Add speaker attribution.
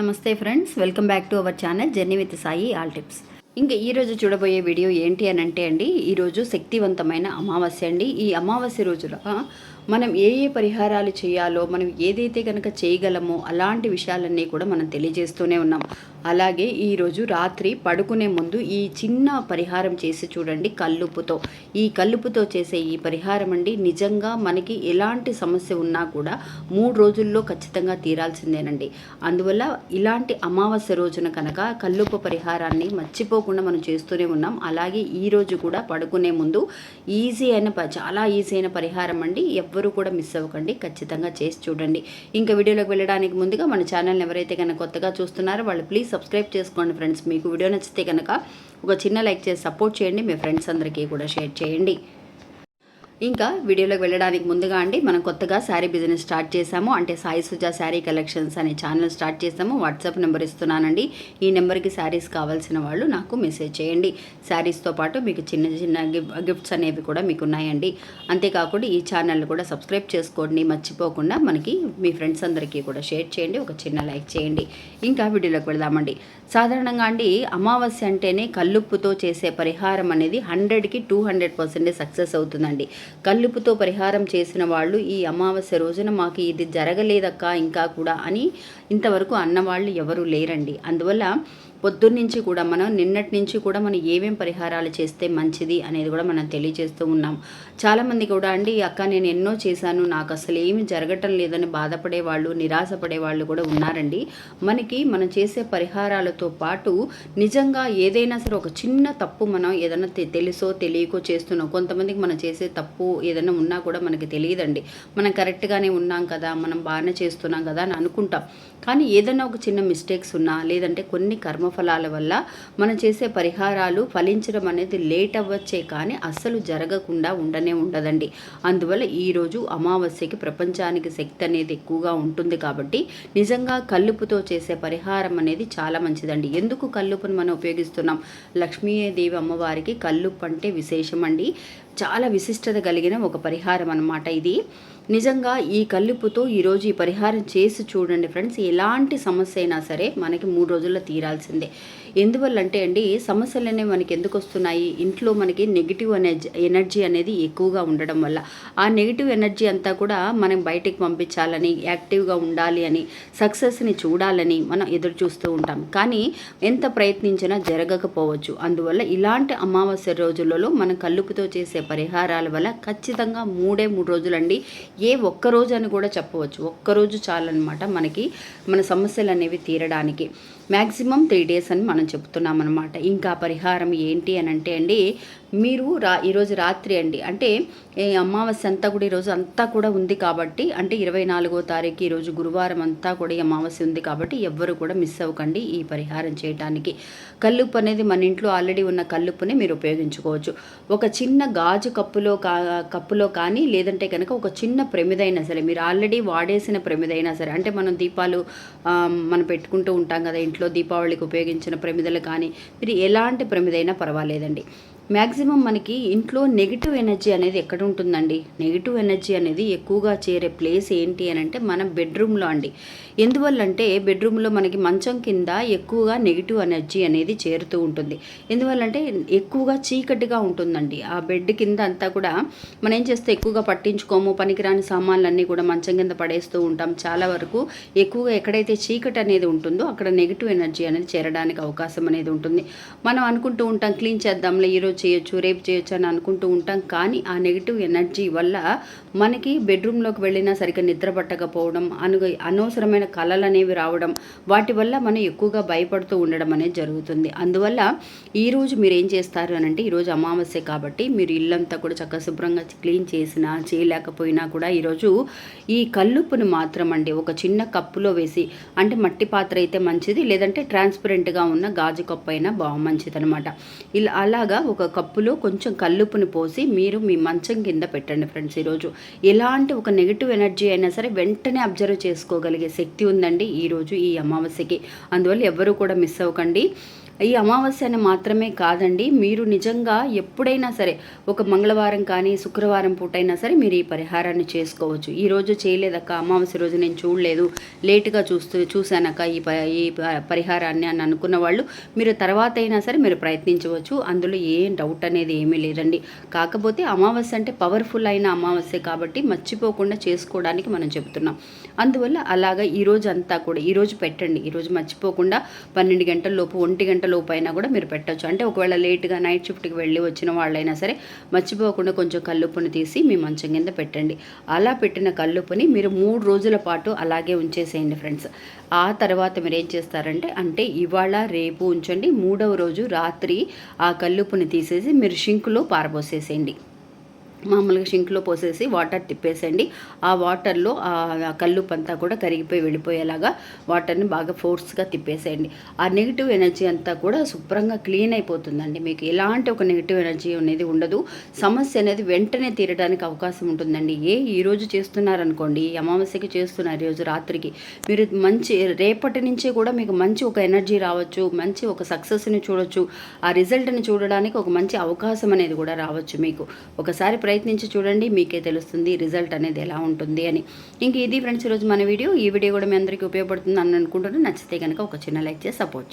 Speaker 1: నమస్తే friends welcome back to our channel journey with Sai all tips. ఇంకా ఈరోజు చూడబోయే వీడియో ఏంటి అని అంటే అండి ఈరోజు శక్తివంతమైన అమావాస్య అండి. ఈ అమావాస్య రోజుల మనం ఏ ఏ పరిహారాలు చేయాలో మనం ఏదైతే కనుక చేయగలమో అలాంటి విషయాలన్నీ కూడా మనం తెలియజేస్తూనే ఉన్నాం. అలాగే ఈరోజు రాత్రి పడుకునే ముందు ఈ చిన్న పరిహారం చేసి చూడండి కల్లుపుతో ఈ కల్లుపుతో చేసే ఈ పరిహారం అండి నిజంగా మనకి ఎలాంటి సమస్య ఉన్నా కూడా మూడు రోజుల్లో ఖచ్చితంగా తీరాల్సిందేనండి. అందువల్ల ఇలాంటి అమావాస్య రోజున కనుక కల్లుపు పరిహారాన్ని మర్చిపోకుండా మనం చేస్తూనే ఉన్నాం. అలాగే ఈరోజు కూడా పడుకునే ముందు ఈజీ అయిన ప- చాలా ఈజీ అయిన పరిహారం అండి. ఎవ్వరూ కూడా మిస్ అవ్వకండి. ఖచ్చితంగా చేసి చూడండి. ఇంకా వీడియోలోకి వెళ్ళడానికి ముందుగా మన ఛానల్ని ఎవరైతే కనుక కొత్తగా చూస్తున్నారో వాళ్ళు ప్లీజ్ సబ్స్క్రైబ్ చేసుకోండి ఫ్రెండ్స్ మీకు వీడియో నచ్చితే కనుక ఒక చిన్న లైక్ చేసి సపోర్ట్ చేయండి. మీ ఫ్రెండ్స్ అందరికీ కూడా షేర్ చేయండి. ఇంకా వీడియోలోకి వెళ్ళడానికి ముందుగా అండి మనం కొత్తగా శారీ బిజినెస్ స్టార్ట్ చేశాము. అంటే సాయి సుజా శారీ కలెక్షన్స్ అనే ఛానల్ స్టార్ట్ చేసాము వాట్సాప్ నెంబర్ ఇస్తున్నానండి. ఈ నెంబర్కి శారీస్ కావాల్సిన వాళ్ళు నాకు మెసేజ్ చేయండి. శారీస్తో పాటు మీకు చిన్న చిన్న గిఫ్ట్స్ అనేవి కూడా మీకు ఉన్నాయండి. అంతేకాకుండా ఈ ఛానల్ కూడా సబ్స్క్రైబ్ చేసుకోండి. మర్చిపోకుండా మనకి మీ ఫ్రెండ్స్ అందరికీ కూడా షేర్ చేయండి. ఒక చిన్న లైక్ చేయండి. ఇంకా వీడియోలోకి వెళదామండి. సాధారణంగా అండి అమావాస్య అంటేనే కల్లుప్పుతో చేసే పరిహారం అనేది హండ్రెడ్కి టూ హండ్రెడ్ పర్సెంటేజ్ సక్సెస్ అవుతుందండి. కల్లుపుతో పరిహారం చేసిన వాళ్ళు ఈ అమావాస్య రోజున మాకు ఇది జరగలేదక్క ఇంకా కూడా అని ఇంతవరకు అన్నవాళ్ళు ఎవరూ లేరండి. అందువల్ల పొద్దున్నుంచి కూడా మనం నిన్నటి నుంచి కూడా మనం ఏమేం పరిహారాలు చేస్తే మంచిది అనేది కూడా మనం తెలియజేస్తూ ఉన్నాం. చాలామంది కూడా అండి అక్క నేను ఎన్నో చేశాను నాకు అసలు ఏమి జరగటం లేదని బాధపడే వాళ్ళు నిరాశపడే వాళ్ళు కూడా ఉన్నారండి. మనకి మనం చేసే పరిహారాలతో పాటు నిజంగా ఏదైనా సరే ఒక చిన్న తప్పు మనం ఏదైనా తె- తెలుసో తెలియకో చేస్తున్నాం. కొంతమందికి మనం చేసే తప్పు ఏదైనా ఉన్నా కూడా మనకి తెలియదండి. మనం కరెక్ట్గానే ఉన్నాం కదా మనం బాగానే చేస్తున్నాం కదా అని అనుకుంటాం. కానీ ఏదైనా ఒక చిన్న మిస్టేక్స్ ఉన్నా లేదంటే కొన్ని కర్మ కర్మఫలాల వల్ల మనం చేసే పరిహారాలు ఫలించడం అనేది లేట్ అవ్వచ్చే కానీ అస్సలు జరగకుండా ఉండనే ఉండదండి. అందువల్ల ఈరోజు అమావాస్యకి ప్రపంచానికి శక్తి అనేది ఎక్కువగా ఉంటుంది కాబట్టి నిజంగా కల్లుపుతో చేసే పరిహారం అనేది చాలా మంచిదండి. ఎందుకు కల్లుపును మనం ఉపయోగిస్తున్నాం? లక్ష్మీదేవి అమ్మవారికి కల్లుపు అంటే విశేషం అండి చాలా విశిష్టత కలిగిన ఒక పరిహారం అన్నమాట ఇది. నిజంగా ఈ కల్లుపుతో ఈరోజు ఈ పరిహారం చేసి చూడండి ఫ్రెండ్స్. ఎలాంటి సమస్య అయినా సరే మనకి మూడు రోజుల్లో తీరాల్సిందే. ఎందువల్ల అంటే అండి సమస్యలు అనేవి మనకి ఎందుకు వస్తున్నాయి? ఇంట్లో మనకి నెగిటివ్ ఎనర్జీ ఎనర్జీ అనేది ఎక్కువగా ఉండడం వల్ల. ఆ నెగిటివ్ ఎనర్జీ అంతా కూడా మనం బయటికి పంపించాలని యాక్టివ్గా ఉండాలి అని సక్సెస్ని చూడాలని మనం ఎదురు చూస్తూ ఉంటాం. కానీ ఎంత ప్రయత్నించినా జరగకపోవచ్చు. అందువల్ల ఇలాంటి అమావాస్య రోజులలో మనం కల్లుపుతో చేసే పరిహారాల వల్ల ఖచ్చితంగా మూడే మూడు రోజులండి ఏ ఒక్క రోజు అని కూడా చెప్పవచ్చు. ఒక్కరోజు చాలన్నమాట మనకి మన సమస్యలు అనేవి తీరడానికి. మ్యాక్సిమం త్రీ డేస్ అని మనం చెప్తున్నాం అనమాట ఇంకా పరిహారం ఏంటి అని అంటే అండి మీరు రా ఈరోజు రాత్రి అండి అంటే అమావాస్య అంతా కూడా ఈరోజు అంతా కూడా ఉంది కాబట్టి అంటే ఇరవై నాలుగో తారీఖు ఈరోజు గురువారం అంతా కూడా ఈ అమావాస్య ఉంది కాబట్టి ఎవ్వరు కూడా మిస్ అవ్వకండి ఈ పరిహారం చేయడానికి కల్లుప్పు అనేది మన ఇంట్లో ఆల్రెడీ ఉన్న కల్లుప్పుని మీరు ఉపయోగించుకోవచ్చు. ఒక చిన్న గాజు కప్పులో కా కప్పులో కానీ లేదంటే కనుక ఒక చిన్న ప్రమిదైనా సరే మీరు ఆల్రెడీ వాడేసిన ప్రమిదైనా సరే అంటే మనం దీపాలు మనం పెట్టుకుంటూ ఉంటాం కదా ఇంట్లో దీపావళికి ఉపయోగించిన ప్రమిదలు కానీ మీరు ఎలాంటి ప్రమిదైనా పర్వాలేదండి. మ్యాక్సిమం మనకి ఇంట్లో నెగిటివ్ ఎనర్జీ అనేది ఎక్కడ ఉంటుందండి? నెగిటివ్ ఎనర్జీ అనేది ఎక్కువగా చేరే ప్లేస్ ఏంటి అని అంటే మన బెడ్రూమ్లో అండి. ఎందువల్ల అంటే బెడ్రూమ్లో మనకి మంచం కింద ఎక్కువగా నెగిటివ్ ఎనర్జీ అనేది చేరుతూ ఉంటుంది. ఎందువల్ల అంటే ఎక్కువగా చీకటిగా ఉంటుందండి. ఆ బెడ్ కింద అంతా కూడా మనం ఏం చేస్తే ఎక్కువగా పట్టించుకోము పనికిరాని సామాన్లన్నీ కూడా మంచం కింద పడేస్తూ ఉంటాం. చాలా వరకు ఎక్కువగా ఎక్కడైతే చీకటి అనేది ఉంటుందో అక్కడ నెగిటివ్ ఎనర్జీ అనేది చేరడానికి అవకాశం అనేది ఉంటుంది. మనం అనుకుంటూ ఉంటాం క్లీన్ చేద్దాంలే ఈరోజు చేయొచ్చు రేపు చేయొచ్చు అని అనుకుంటూ ఉంటాం. కానీ ఆ నెగిటివ్ ఎనర్జీ వల్ల మనకి బెడ్రూమ్లోకి వెళ్ళినా సరిగ్గా నిద్ర పట్టకపోవడం అను అనవసరమైన కళలు అనేవి రావడం వాటి వల్ల మనం ఎక్కువగా భయపడుతూ ఉండడం అనేది జరుగుతుంది. అందువల్ల ఈరోజు మీరు ఏం చేస్తారు అని అంటే ఈరోజు అమావాస్య కాబట్టి మీరు ఇల్లంతా కూడా చక్కగా శుభ్రంగా క్లీన్ చేసినా చేయలేకపోయినా కూడా ఈరోజు ఈ కల్లుప్పుని మాత్రం అండి ఒక చిన్న కప్పులో వేసి అంటే మట్టి పాత్ర అయితే మంచిది లేదంటే ట్రాన్స్పరెంట్గా ఉన్న గాజు కప్పు అయినా బాగా మంచిది అనమాట ఇలా అలాగా ఒక ఒక కప్పులో కొంచెం కల్లుప్పుని పోసి మీరు మీ మంచం కింద పెట్టండి ఫ్రెండ్స్ ఈరోజు. ఎలాంటి ఒక నెగిటివ్ ఎనర్జీ అయినా సరే వెంటనే అబ్జర్వ్ చేసుకోగలిగే శక్తి ఉందండి ఈరోజు ఈ అమావాస్యకి. అందువల్ల ఎవరు కూడా మిస్ అవ్వకండి. ఈ అమావాస్య అని మాత్రమే కాదండి. మీరు నిజంగా ఎప్పుడైనా సరే ఒక మంగళవారం కానీ శుక్రవారం పూటైనా సరే మీరు ఈ పరిహారాన్ని చేసుకోవచ్చు. ఈరోజు చేయలేదక్క అమావాస్య రోజు నేను చూడలేదు. లేటుగా చూస్తూ చూశానక్క ఈ ప ఈ పరిహారాన్ని అని అనుకున్న వాళ్ళు మీరు తర్వాత అయినా సరే మీరు ప్రయత్నించవచ్చు. అందులో ఏం డౌట్ అనేది ఏమీ లేదండి. కాకపోతే అమావాస్య అంటే పవర్ఫుల్ అయిన అమావాస్య కాబట్టి మర్చిపోకుండా చేసుకోవడానికి మనం చెబుతున్నాం అందువల్ల అలాగా ఈ రోజు అంతా కూడా ఈరోజు పెట్టండి. ఈరోజు మర్చిపోకుండా పన్నెండు గంటల లోపు ఒంటి గంటల లోపు అయినా కూడా మీరు పెట్టొచ్చు. అంటే ఒకవేళ లేట్గా నైట్ షిఫ్ట్కి వెళ్ళి వచ్చిన వాళ్ళైనా సరే మర్చిపోకుండా కొంచెం కల్లుప్పుని తీసి మీ మంచం కింద పెట్టండి. అలా పెట్టిన కల్లుప్పుని మీరు మూడు రోజుల పాటు అలాగే ఉంచేసేయండి ఫ్రెండ్స్. ఆ తర్వాత మీరు ఏం చేస్తారంటే అంటే ఇవాళ రేపు ఉంచండి మూడవ రోజు రాత్రి ఆ కల్లుప్పుని తీసేసి మీరు షింకులో పారబోసేసేయండి. మామూలుగా షింక్లో పోసేసి వాటర్ తిప్పేసేయండి ఆ వాటర్లో ఆ కల్లుపు అంతా కూడా కరిగిపోయి వెళ్ళిపోయేలాగా వాటర్ని బాగా ఫోర్స్గా తిప్పేసేయండి. ఆ నెగిటివ్ ఎనర్జీ అంతా కూడా శుభ్రంగా క్లీన్ అయిపోతుందండి. మీకు ఎలాంటి ఒక నెగిటివ్ ఎనర్జీ అనేది ఉండదు. సమస్య అనేది వెంటనే తీరడానికి అవకాశం ఉంటుందండి. ఏ ఈరోజు చేస్తున్నారనుకోండి ఈ అమావాస్యకి చేస్తున్నారు ఈరోజు రాత్రికి మీరు మంచి రేపటి నుంచే కూడా మీకు మంచి ఒక ఎనర్జీ రావచ్చు మంచి ఒక సక్సెస్ని చూడొచ్చు. ఆ రిజల్ట్ని చూడడానికి ఒక మంచి అవకాశం అనేది కూడా రావచ్చు మీకు. ఒకసారి ప్రయత్నించి చూడండి మీకే తెలుస్తుంది రిజల్ట్ అనేది ఎలా ఉంటుంది అని. ఇంక ఇది ఫ్రెండ్స్ ఈరోజు మన వీడియో. ఈ వీడియో కూడా మీ అందరికీ ఉపయోగపడుతుంది అని అనుకుంటున్నాను. నచ్చితే కనుక ఒక చిన్న లైక్ చేసి సపోర్ట్ చేయండి.